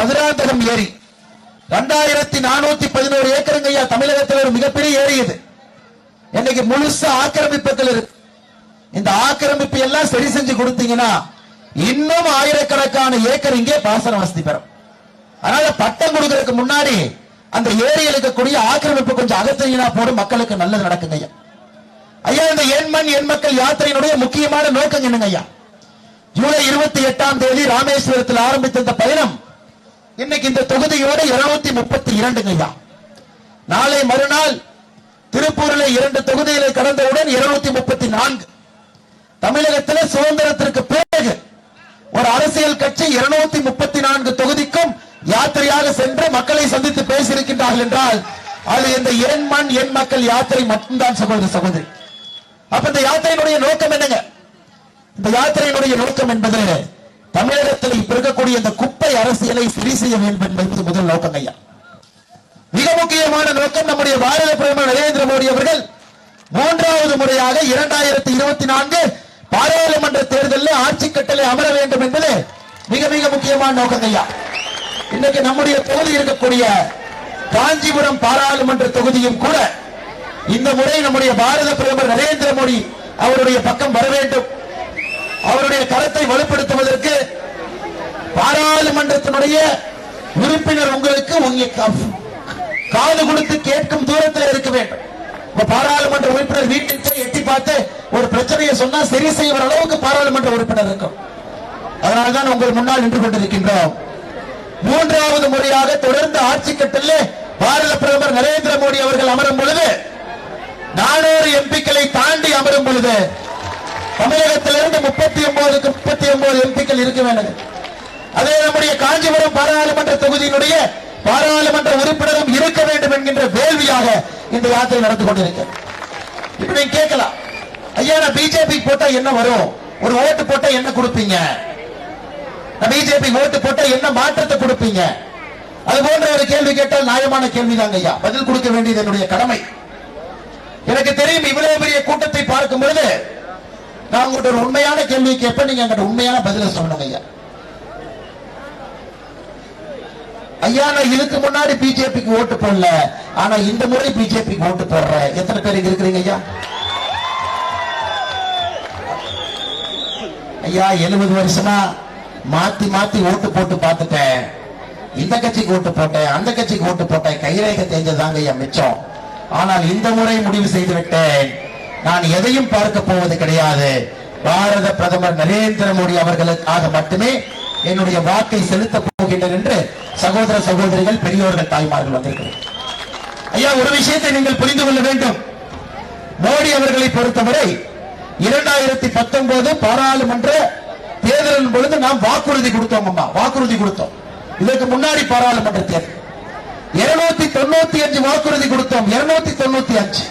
மதுராந்தகம் ஏரி. ரெண்டாயிரத்தி நானூத்தி பதினோரு ஏக்கருங்க ஐயா தமிழகத்தில் ஒரு மிகப்பெரிய ஏரி இது. இன்னைக்கு முழுசா ஆக்கிரமிப்புகள் இருக்கு. இந்த ஆக்கிரமிப்பு எல்லாம் சரி செஞ்சு கொடுத்தீங்கன்னா இன்னும் ஆயிரக்கணக்கான ஏக்கர் இங்கே பாசன வசதி பெறும். அதனால பட்டம் கொடுக்கறதுக்கு முன்னாடி அந்த ஏரியில் இருக்கக்கூடிய ஆக்கிரமிப்பு கொஞ்சம் அகற்றினா போடும். மக்களுக்கு நல்லது நடக்குங்க ஐயா ஐயா இந்த எண்மண் எண் மக்கள் யாத்திரையினுடைய முக்கியமான நோக்கம் என்னங்க ஐயா ஜூலை இருபத்தி எட்டாம் தேதி ராமேஸ்வரத்தில் ஆரம்பித்த இந்த பயணம் இன்னைக்கு இந்த தொகுதியோட இருநூத்தி முப்பத்தி இரண்டுங்க ஐயா நாளை மறுநாள் திருப்பூரில் இரண்டு தொகுதிகளை கடந்தவுடன் இருநூத்தி முப்பத்தி நான்கு. தமிழகத்தில் சுதந்திரத்திற்கு பிறகு ஒரு அரசியல் கட்சி இருநூத்தி முப்பத்தி நான்கு தொகுதிக்கும் யாத்திரையாக சென்று மக்களை சந்தித்து பேசியிருக்கின்றார்கள் என்றால் அது இந்த என் மண் என் மக்கள் யாத்திரை மட்டும்தான் சகோதர சகோதரி. அப்ப இந்த யாத்திரையினுடைய நோக்கம் என்னங்க? இந்த யாத்திரையினுடைய நோக்கம் என்பது தமிழகத்தில் இப்ப இருக்கக்கூடிய இந்த குப்பை அரசியலை சரி செய்ய வேண்டும் என்பது முதல் நோக்கம் ஐயா. மிக முக்கியமான நோக்கம் நம்முடைய பாரத பிரதமர் நரேந்திர மோடி அவர்கள் மூன்றாவது முறையாக இரண்டாயிரத்தி இருபத்தி நான்கு பாராளுமன்ற தேர்தலில் ஆட்சி கட்டளை அமர வேண்டும் என்பது மிக மிக முக்கியமான நோக்கம் ஐயா. இன்னைக்கு நம்முடைய தொகுதி இருக்கக்கூடிய காஞ்சிபுரம் பாராளுமன்ற தொகுதியும் கூட இந்த முறை நம்முடைய பாரத பிரதமர் நரேந்திர மோடி அவருடைய பக்கம் வர வேண்டும். அவருடைய கருத்தை வலுப்படுத்துவதற்கு பாராளுமன்றத்தினுடைய உறுப்பினர் உங்களுக்கு காது கொடுத்து கேட்கும் தூரத்தில் இருக்க வேண்டும். பாராளுமன்ற உறுப்பினர் வீட்டுக்கு போய் எட்டி பார்த்து ஒரு பிரச்சனையை சொன்னா சரி செய்கிற அளவுக்கு பாராளுமன்ற உறுப்பினர் இருக்கும். அதனால்தான் உங்கள் முன்னால் நின்று கொண்டிருக்கின்றோம். மூன்றாவது முறையாக தொடர்ந்து ஆட்சி கட்டில் பாரத பிரதமர் நரேந்திர மோடி அவர்கள் அமரும் பொழுது நானூறு எம்பிக்களை தாண்டி அமரும் பொழுது தமிழகத்திலிருந்து முப்பத்தி ஒன்பதுக்கு முப்பத்தி ஒன்பது எம்பிக்கள் இருக்க வேண்டும். அதே நம்முடைய காஞ்சிபுரம் பாராளுமன்ற தொகுதியினுடைய பாராளுமன்ற உறுப்பினரும் இருக்க வேண்டும் என்கின்ற வேள்வியாக இந்த யாத்திரை நடந்து கொண்டிருக்கிறது. இப்ப நீங்க கேட்கலாம். ஐயா நான் பிஜேபி போட்டா என்ன வரும்? ஒரு ஓட்டு போட்டா என்ன கொடுப்பீங்க? பிஜேபி ஓட்டு போட்டா என்ன மாற்றத்தை கொடுப்பீங்க? அது போன்ற ஒரு கேள்வி கேட்டால் நியாயமான கேள்விதாங்க ஐயா. பதில் கொடுக்க வேண்டியது என்னுடைய கடமை. எனக்கு தெரியும் இவ்வளவு பெரிய கூட்டத்தை பார்க்கும் பொழுது நான் உங்கள்கிட்ட ஒரு உண்மையான கேள்வி கேட்பேன். நீங்க என்கிட்ட உண்மையான பதில சொல்லணும் ஐயா. ஐயா நான் இதுக்கு முன்னாடி பிஜேபிக்கு ஓட்டு போடல. ஆனா இந்த முறை பிஜேபிக்கு ஓட்டு போடுறேன். எத்தனை பேர் இங்க இருக்கிறீங்க ஐயா? ஐயா எழுபது வருஷமா மாத்தி மாத்தி ஓட்டு போட்டு பார்த்துட்டேன். இந்த கட்சிக்கு ஓட்டு போட்டேன் அந்த கட்சிக்கு ஓட்டு போட்டேன். கைரேக தேஞ்சதாங்க ஐயா மிச்சம். ஆனால் இந்த முறை முடிவு செய்து விட்டேன் நான் எதையும் பார்க்க போவது கிடையாது. பாரத பிரதமர் நரேந்திர மோடி அவர்களுக்காக மட்டுமே என்னுடைய வாக்கை செலுத்த போகின்றேன் என்று சகோதர சகோதரிகள் பெரியோர்கள் தாய்மார்கள் வந்திருக்கிறேன். ஐயா ஒரு விஷயத்தை நீங்கள் புரிந்து கொள்ள வேண்டும். மோடி அவர்களை பொறுத்தவரை இரண்டாயிரத்தி பத்தொன்பது பாராளுமன்ற தேர்தலின் பொழுது நாம் வாக்குறுதி கொடுத்தோம் அம்மா. வாக்குறுதி கொடுத்தோம். இதற்கு முன்னாடி பாராளுமன்ற தேர்தல். இருநூத்தி தொண்ணூத்தி அஞ்சு வாக்குறுதி கொடுத்தோம். இருநூத்தி தொண்ணூத்தி அஞ்சு.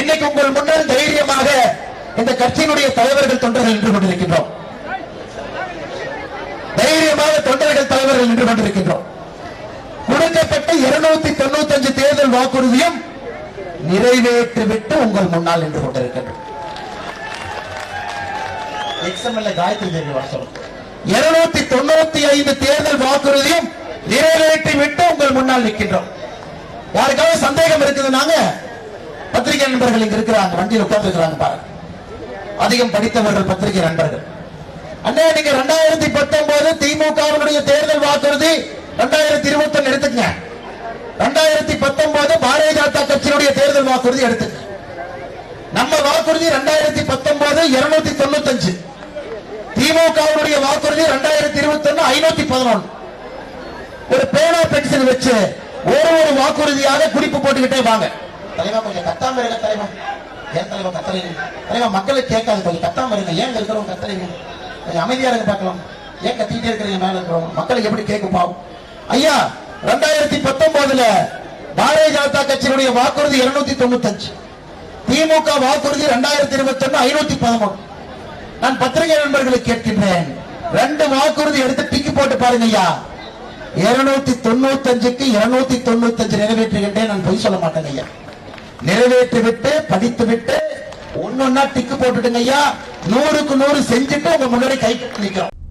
இன்னைக்கு உங்கள் முன்னர் தைரியமாக இந்த கட்சியினுடைய தலைவர்கள் தொண்டர்கள் நின்று கொண்டிருக்கின்றோம். தைரியமாக தொண்டர்கள் தலைவர்கள் நின்று கொண்டிருக்கின்றோம். கொடுக்கப்பட்ட இருநூத்தி தொண்ணூத்தி அஞ்சு தேர்தல் வாக்குறுதியும் நிறைவேற்றிவிட்டு உங்கள் முன்னால் நின்று கொண்டிருக்கின்றோம். இருநூத்தி தொண்ணூத்தி ஐந்து தேர்தல் வாக்குறுதியும் நிறைவேற்றி விட்டு உங்கள் முன்னால் நிற்கின்றோம். யாருக்காவது சந்தேகம் இருக்குதுன்னாங்க? பத்திரிகை நண்பர்கள் இங்க இருக்கிறாங்க வண்டியில் உட்கார்ந்து இருக்கிறாங்க பாருங்க. அதிகம் படித்தவர்கள் பத்திரிகை நண்பர்கள். அண்ணே நீங்க ரெண்டாயிரத்தி பத்தொன்பது திமுகவினுடைய தேர்தல் வாக்குறுதி ரெண்டாயிரத்தி இருபத்தி ஒன்னு எடுத்துக்கங்க. ரெண்டாயிரத்தி பத்தொன்பது பாரதிய ஜனதா கட்சியினுடைய தேர்தல் வாக்குறுதி எடுத்துங்க நம்ம வாக்குறுதி ரெண்டாயிரத்தி பத்தொன்பது இருநூத்தி தொண்ணூத்தஞ்சு. திமுகவுடைய வாக்குறுதி ரெண்டாயிரத்தி இருபத்தி ஒன்னு ஐநூத்தி பதினொன்று ஒரு பேனா பென்சில் வச்சு ஒரு ஒரு வாக்குறுதியாக குறிப்பு போட்டுக்கிட்டே வாங்க. தலைவா கொஞ்சம் கத்தாம இருங்க தலைவா. ஏன் தலைவா கத்துறீங்க தலைவா மக்களை கேட்காது கொஞ்சம் கத்தாம இருங்க. ஏன் இருக்கிறவங்க கத்துறீங்க கொஞ்சம் அமைதியா இருக்க பார்க்கலாம். ஏன் கத்திட்டே இருக்கிறீங்க? மேல இருக்கிறோம் மக்களுக்கு எப்படி கேட்கும் பாவம். ஐயா ரெண்டாயிரத்தி பத்தொன்பதுல பாரதிய ஜனதா கட்சியினுடைய வாக்குறுதி இருநூத்தி தொண்ணூத்தஞ்சு. திமுக வாக்குறுதி ரெண்டாயிரத்தி இருபத்தி ஒன்னு ஐநூத்தி பதிமூணு. நான் பத்திரிகை நண்பர்களை கேட்கின்றேன். ரெண்டு வாக்குறுதி எடுத்து டிக்கி போட்டு பாருங்க ஐயா. இருநூத்தி தொண்ணூத்தி அஞ்சுக்கு இருநூத்தி தொண்ணூத்தி அஞ்சு நிறைவேற்றுகின்றேன். நான் பொய் சொல்ல மாட்டேன் ஐயா. நிறைவேற்றி விட்டு படித்து விட்டு ஒன்னொன்னா டிக்கு போட்டுட்டுங்க ஐயா. நூறுக்கு நூறு செஞ்சுட்டு உங்க முன்னாடி கை கட்டி